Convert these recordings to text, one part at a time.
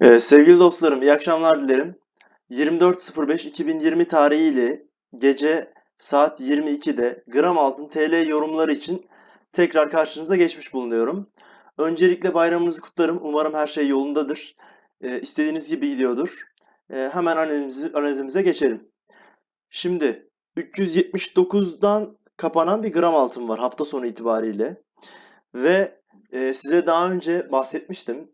Ee, sevgili dostlarım, iyi akşamlar dilerim. 24.05.2020 tarihiyle gece saat 22'de gram altın TL yorumları için tekrar karşınıza geçmiş bulunuyorum. Öncelikle bayramınızı kutlarım. Umarım her şey yolundadır. Ee, istediğiniz gibi gidiyordur. Ee, hemen analizimize, analizimize geçelim. Şimdi 379'dan kapanan bir gram altın var hafta sonu itibariyle. Ve e, size daha önce bahsetmiştim.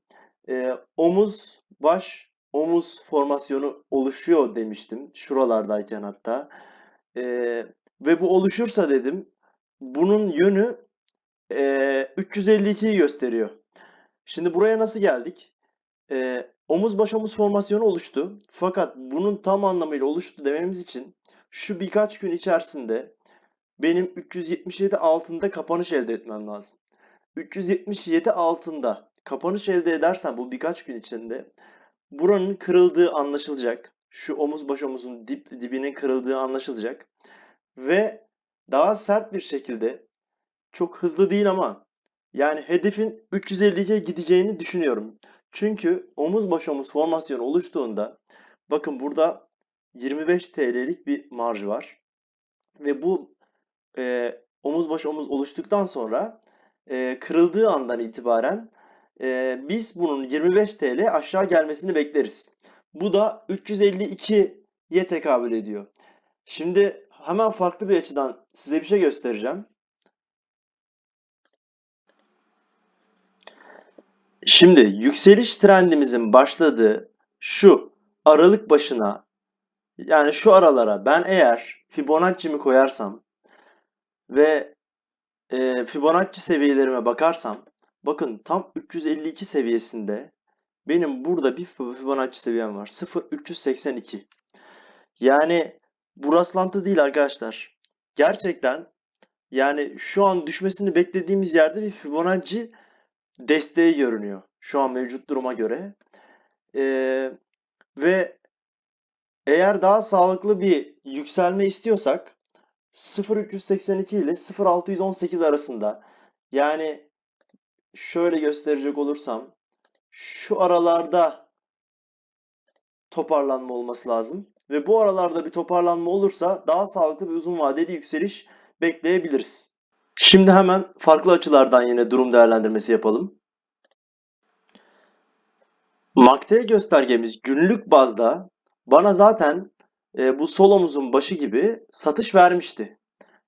E, omuz, baş, omuz formasyonu oluşuyor demiştim. Şuralardayken hatta. E, ve bu oluşursa dedim, bunun yönü e, 352'yi gösteriyor. Şimdi buraya nasıl geldik? E, omuz baş omuz formasyonu oluştu. Fakat bunun tam anlamıyla oluştu dememiz için şu birkaç gün içerisinde benim 377 altında kapanış elde etmem lazım. 377 altında kapanış elde edersen bu birkaç gün içinde buranın kırıldığı anlaşılacak. Şu omuz baş omuzun dip, dibinin kırıldığı anlaşılacak. Ve daha sert bir şekilde çok hızlı değil ama yani hedefin 352'ye gideceğini düşünüyorum. Çünkü omuz baş omuz formasyonu oluştuğunda bakın burada 25 TL'lik bir marj var. Ve bu e, omuz baş omuz oluştuktan sonra e, kırıldığı andan itibaren e, biz bunun 25 TL aşağı gelmesini bekleriz. Bu da 352'ye tekabül ediyor. Şimdi hemen farklı bir açıdan size bir şey göstereceğim. Şimdi yükseliş trendimizin başladığı şu aralık başına yani şu aralara ben eğer Fibonacci'mi koyarsam ve e, Fibonacci seviyelerime bakarsam bakın tam 352 seviyesinde benim burada bir Fibonacci seviyem var. 0.382. Yani bu rastlantı değil arkadaşlar. Gerçekten yani şu an düşmesini beklediğimiz yerde bir Fibonacci desteği görünüyor. Şu an mevcut duruma göre. Ee, ve eğer daha sağlıklı bir yükselme istiyorsak 0.382 ile 0.618 arasında yani şöyle gösterecek olursam şu aralarda toparlanma olması lazım. Ve bu aralarda bir toparlanma olursa daha sağlıklı bir uzun vadeli yükseliş bekleyebiliriz. Şimdi hemen farklı açılardan yine durum değerlendirmesi yapalım. MACD göstergemiz günlük bazda bana zaten e, bu sol omuzun başı gibi satış vermişti.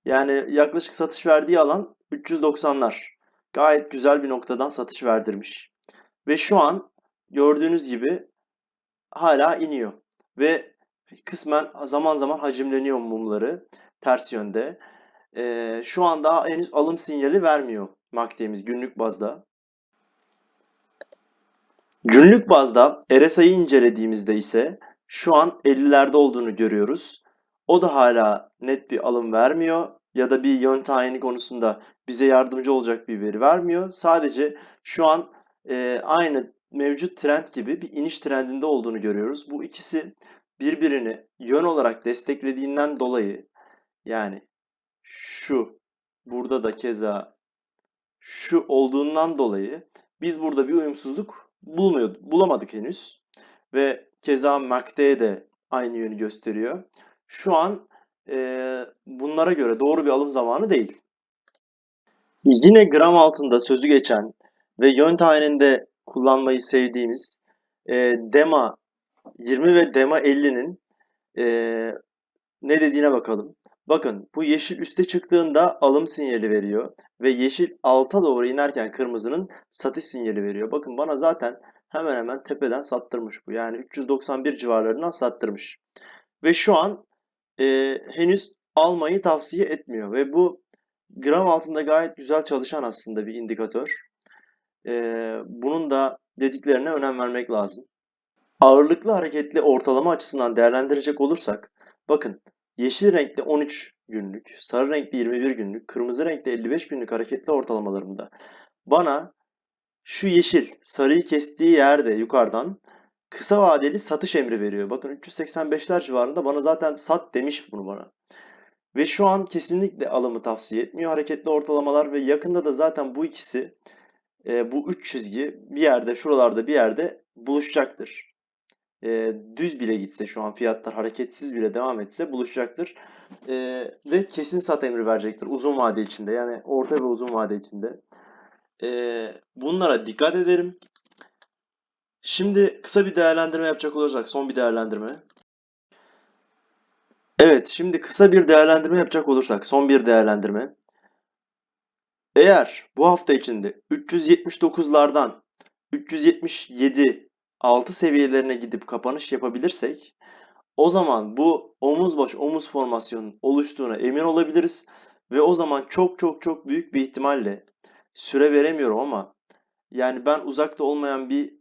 Yani yaklaşık satış verdiği alan 390'lar. Gayet güzel bir noktadan satış verdirmiş. Ve şu an gördüğünüz gibi hala iniyor. Ve kısmen zaman zaman hacimleniyor mumları ters yönde. Ee, şu an daha henüz alım sinyali vermiyor MACD'miz günlük bazda. Günlük bazda RSI'yi incelediğimizde ise şu an 50'lerde olduğunu görüyoruz. O da hala net bir alım vermiyor ya da bir yön tayini konusunda bize yardımcı olacak bir veri vermiyor. Sadece şu an e, aynı mevcut trend gibi bir iniş trendinde olduğunu görüyoruz. Bu ikisi birbirini yön olarak desteklediğinden dolayı yani şu burada da keza şu olduğundan dolayı biz burada bir uyumsuzluk bulmuyor, bulamadık henüz. Ve keza MACD de aynı yönü gösteriyor. Şu an e, bunlara göre doğru bir alım zamanı değil. Yine gram altında sözü geçen ve yön tayininde kullanmayı sevdiğimiz e, DEMA 20 ve DEMA 50'nin e, ne dediğine bakalım. Bakın bu yeşil üste çıktığında alım sinyali veriyor ve yeşil alta doğru inerken kırmızının satış sinyali veriyor. Bakın bana zaten hemen hemen tepeden sattırmış bu. Yani 391 civarlarından sattırmış. Ve şu an e, henüz almayı tavsiye etmiyor ve bu gram altında gayet güzel çalışan aslında bir indikatör. E, bunun da dediklerine önem vermek lazım. Ağırlıklı hareketli ortalama açısından değerlendirecek olursak bakın yeşil renkte 13 günlük, sarı renkte 21 günlük, kırmızı renkte 55 günlük hareketli ortalamalarımda bana şu yeşil sarıyı kestiği yerde yukarıdan kısa vadeli satış emri veriyor. Bakın 385'ler civarında bana zaten sat demiş bunu bana. Ve şu an kesinlikle alımı tavsiye etmiyor hareketli ortalamalar ve yakında da zaten bu ikisi e, bu üç çizgi bir yerde şuralarda bir yerde buluşacaktır. E, düz bile gitse şu an fiyatlar hareketsiz bile devam etse buluşacaktır. E, ve kesin sat emri verecektir uzun vade içinde. Yani orta ve uzun vade içinde. Bunlara dikkat edelim. Şimdi kısa bir değerlendirme yapacak olursak son bir değerlendirme. Evet, şimdi kısa bir değerlendirme yapacak olursak son bir değerlendirme. Eğer bu hafta içinde 379'lardan 377 altı seviyelerine gidip kapanış yapabilirsek o zaman bu omuz baş omuz formasyonun oluştuğuna emin olabiliriz ve o zaman çok çok çok büyük bir ihtimalle süre veremiyorum ama yani ben uzakta olmayan bir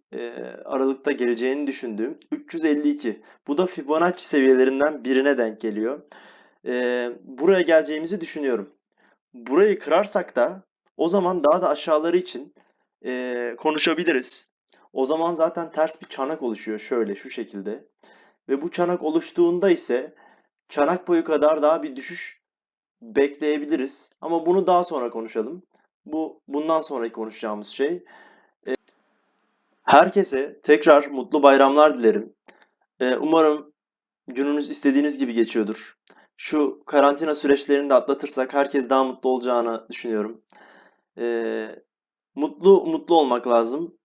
aralıkta geleceğini düşündüğüm 352. Bu da Fibonacci seviyelerinden birine denk geliyor. E, buraya geleceğimizi düşünüyorum. Burayı kırarsak da o zaman daha da aşağıları için e, konuşabiliriz. O zaman zaten ters bir çanak oluşuyor şöyle şu şekilde. Ve bu çanak oluştuğunda ise çanak boyu kadar daha bir düşüş bekleyebiliriz. Ama bunu daha sonra konuşalım. Bu bundan sonraki konuşacağımız şey. Herkese tekrar mutlu bayramlar dilerim. E, umarım gününüz istediğiniz gibi geçiyordur. Şu karantina süreçlerini de atlatırsak herkes daha mutlu olacağını düşünüyorum. E, mutlu mutlu olmak lazım.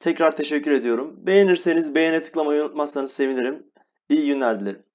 Tekrar teşekkür ediyorum. Beğenirseniz beğene tıklamayı unutmazsanız sevinirim. İyi günler dilerim.